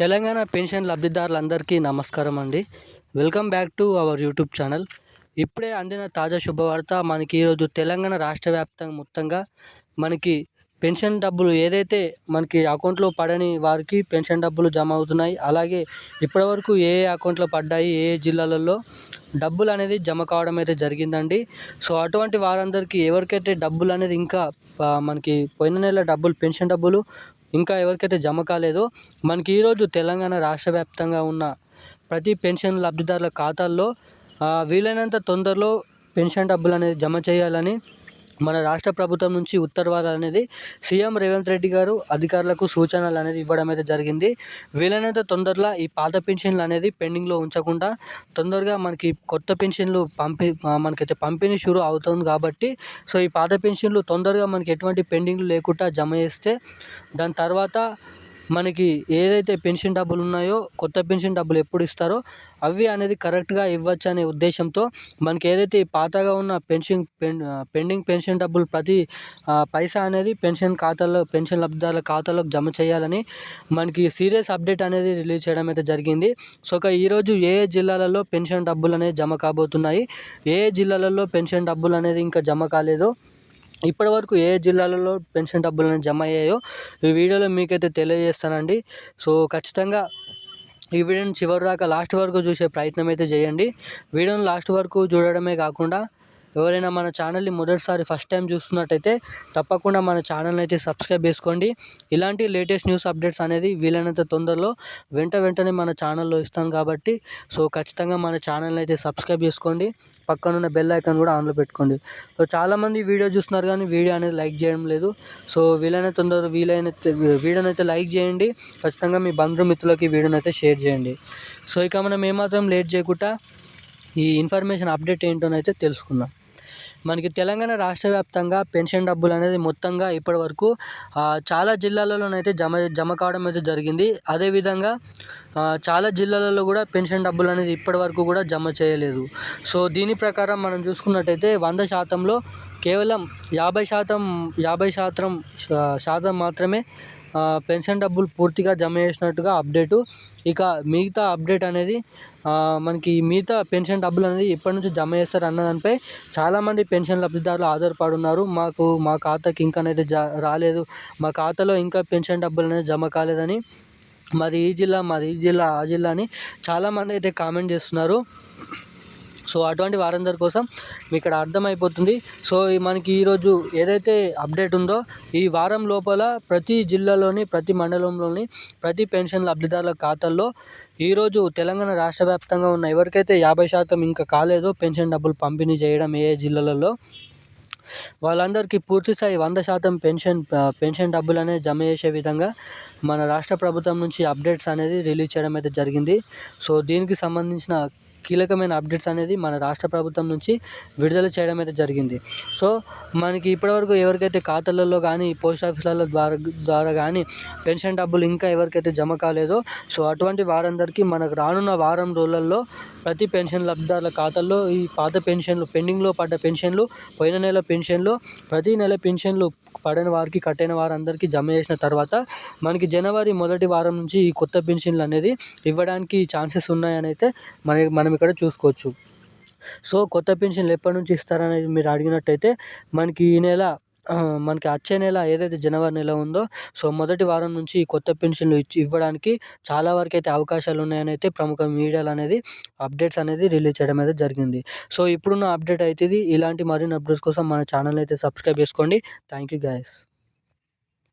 Telangana pension లబ్ధిదారులందరికీ నమస్కారం అండి. Welcome back to our YouTube channel. ఇప్పుడే అందిన తాజా శుభవార్త మనకి ఈరోజు తెలంగాణ రాష్ట్ర వ్యాప్తంగా మొత్తంగా మనకి పెన్షన్ డబ్బులు ఏదైతే మనకి అకౌంట్లో పడని వారికి పెన్షన్ డబ్బులు జమ అవుతున్నాయి అలాగే ఇప్పటివరకు ఏ ఏ అకౌంట్లో పడ్డాయి ఏ ఏ జిల్లాలలో డబ్బులు అనేది జమ కావడం అయితే జరిగిందండి. సో అటువంటి వారందరికీ ఎవరికైతే డబ్బులు అనేది ఇంకా మనకి పోయిన నెల డబ్బులు పెన్షన్ డబ్బులు ఇంకా ఎవరికైతే జమ కాలేదో మనకి ఈరోజు తెలంగాణ రాష్ట్ర వ్యాప్తంగా ఉన్న ప్రతి పెన్షన్ లబ్ధిదారుల ఖాతాల్లో వీలైనంత తొందరలో పెన్షన్ డబ్బులు అనేది జమ చేయాలని మన రాష్ట్ర ప్రభుత్వం నుంచి ఉత్తర్వులు అనేది సీఎం రేవంత్ రెడ్డి గారు అధికారులకు సూచనలు అనేది ఇవ్వడం అయితే జరిగింది. వీలైనంత తొందరలో ఈ పాత పెన్షన్లు అనేది పెండింగ్లో ఉంచకుండా తొందరగా మనకి కొత్త పెన్షన్లు పంపి మనకైతే పంపిణీ షురు అవుతుంది కాబట్టి సో ఈ పాత పెన్షన్లు తొందరగా మనకి ఎటువంటి పెండింగ్లు లేకుండా జమ చేస్తే దాని తర్వాత మనకి ఏదైతే పెన్షన్ డబ్బులు ఉన్నాయో కొత్త పెన్షన్ డబ్బులు ఎప్పుడు ఇస్తారో అవి అనేది కరెక్ట్గా ఇవ్వచ్చు అనే ఉద్దేశంతో మనకి ఏదైతే పాతగా ఉన్న పెన్షన్ పెండింగ్ పెన్షన్ డబ్బులు ప్రతి పైసా అనేది పెన్షన్ ఖాతాలో పెన్షన్ లబ్ధిదారుల ఖాతాలోకి జమ చేయాలని మనకి సీరియస్ అప్డేట్ అనేది రిలీజ్ చేయడం అయితే జరిగింది. సో ఒక ఈరోజు ఏ ఏ జిల్లాలలో పెన్షన్ డబ్బులు అనేది జమ కాబోతున్నాయి? ఏ ఏ జిల్లాలలో పెన్షన్ డబ్బులు అనేది ఇంకా జమ కాలేదో? ఇప్పటివరకు ఏ జిల్లాలలో పెన్షన్ డబ్బులు అనేది జమ అయ్యాయో ఈ వీడియోలో మీకైతే తెలియజేస్తానండి. సో ఖచ్చితంగా ఈ వీడియోని చివరి దాకా లాస్ట్ వరకు చూసే ప్రయత్నం అయితే చేయండి. వీడియోని లాస్ట్ వరకు చూడడమే కాకుండా ఎవరైనా మన ఛానల్ని మొదటిసారి ఫస్ట్ టైం చూస్తున్నట్టయితే తప్పకుండా మన ఛానల్ని అయితే సబ్స్క్రైబ్ చేసుకోండి. ఇలాంటి లేటెస్ట్ న్యూస్ అప్డేట్స్ అనేది వీలైనంత తొందరలో వెంట వెంటనే మన ఛానల్లో ఇస్తాం కాబట్టి సో ఖచ్చితంగా మన ఛానల్ని అయితే సబ్స్క్రైబ్ చేసుకోండి. పక్కనున్న బెల్ ఐకాన్ కూడా ఆన్లో పెట్టుకోండి. సో చాలామంది వీడియో చూస్తున్నారు కానీ వీడియో అనేది లైక్ చేయడం లేదు. సో వీలైన తొందర వీలైన వీడియోని అయితే లైక్ చేయండి. ఖచ్చితంగా మీ బంధుమిత్రులకి వీడియోని అయితే షేర్ చేయండి. సో ఇక మనం ఏమాత్రం లేట్ చేయకుండా ఈ ఇన్ఫర్మేషన్ అప్డేట్ ఏంటోనైతే తెలుసుకుందాం. మనకి తెలంగాణ రాష్ట్ర వ్యాప్తంగా పెన్షన్ డబ్బులు అనేది మొత్తంగా ఇప్పటివరకు చాలా జిల్లాలలోనైతే జమ జమ కావడం అయితే జరిగింది. అదేవిధంగా చాలా జిల్లాలలో కూడా పెన్షన్ డబ్బులు అనేది ఇప్పటివరకు కూడా జమ చేయలేదు. సో దీని ప్రకారం మనం చూసుకున్నట్టయితే వంద శాతంలో కేవలం యాభై శాతం యాభై శాతం శాతం మాత్రమే పెన్షన్ డబ్బులు పూర్తిగా జమ చేసినట్టుగా అప్డేటు. ఇక మిగతా అప్డేట్ అనేది మనకి మిగతా పెన్షన్ డబ్బులు అనేది ఎప్పటి నుంచి జమ చేస్తారు అన్న దానిపై చాలామంది పెన్షన్ లబ్ధిదారులు ఆధారపడి ఉన్నారు మాకు మా ఖాతాకి ఇంకా అనేది జ రాలేదు. మా ఖాతాలో ఇంకా పెన్షన్ డబ్బులు అనేది జమ కాలేదని మాది ఈ జిల్లా మాది ఈ జిల్లా ఆ జిల్లా అని చాలామంది అయితే కామెంట్ చేస్తున్నారు. సో అటువంటి వారందరి కోసం మీకు ఇక్కడ అర్థమైపోతుంది. సో మనకి ఈరోజు ఏదైతే అప్డేట్ ఉందో ఈ వారం లోపల ప్రతి జిల్లాలోని ప్రతి మండలంలోని ప్రతి పెన్షన్ లబ్ధిదారుల ఖాతాల్లో ఈరోజు తెలంగాణ రాష్ట్ర వ్యాప్తంగా ఉన్న ఎవరికైతే యాభై శాతం ఇంకా కాలేదో పెన్షన్ డబ్బులు పంపిణీ చేయడం ఏ జిల్లాలలో వాళ్ళందరికీ పూర్తి స్థాయి వంద శాతం పెన్షన్ పెన్షన్ డబ్బులు అనేది జమ చేసే విధంగా మన రాష్ట్ర ప్రభుత్వం నుంచి అప్డేట్స్ అనేది రిలీజ్ చేయడం అయితే జరిగింది. సో దీనికి సంబంధించిన కీలకమైన అప్డేట్స్ అనేది మన రాష్ట్ర ప్రభుత్వం నుంచి విడుదల చేయడం అయితే జరిగింది. సో మనకి ఇప్పటివరకు ఎవరికైతే ఖాతాలలో కానీ పోస్ట్ ఆఫీసులలో ద్వారా ద్వారా కానీ పెన్షన్ డబ్బులు ఇంకా ఎవరికైతే జమ కాలేదో సో అటువంటి వారందరికీ మనకు రానున్న వారం రోజులలో ప్రతి పెన్షన్ లబ్ధిదారుల ఖాతాల్లో ఈ పాత పెన్షన్లు పెండింగ్లో పడ్డ పెన్షన్లు పోయిన నెల పెన్షన్లు ప్రతి నెల పెన్షన్లు పడిన వారికి కట్టిన వారందరికీ జమ చేసిన తర్వాత మనకి జనవరి మొదటి వారం నుంచి ఈ కొత్త పెన్షన్లు అనేది ఇవ్వడానికి ఛాన్సెస్ ఉన్నాయని అయితే మన మనం ఇక్కడ చూసుకోవచ్చు. సో కొత్త పెన్షన్లు ఎప్పటి నుంచి ఇస్తారనేది మీరు అడిగినట్టయితే మనకి ఈ నెల మనకి వచ్చే నెల ఏదైతే జనవరి నెల ఉందో సో మొదటి వారం నుంచి ఈ కొత్త పెన్షన్లు ఇచ్చి ఇవ్వడానికి చాలా వరకు అయితే అవకాశాలు ఉన్నాయని అయితే ప్రముఖ మీడియాలు అనేది అప్డేట్స్ అనేది రిలీజ్ చేయడం అయితే జరిగింది. సో ఇప్పుడున్న అప్డేట్ అయితే ఇలాంటి మరిన్ని అప్డేట్స్ కోసం మన ఛానల్ అయితే సబ్స్క్రైబ్ చేసుకోండి. Thank you guys.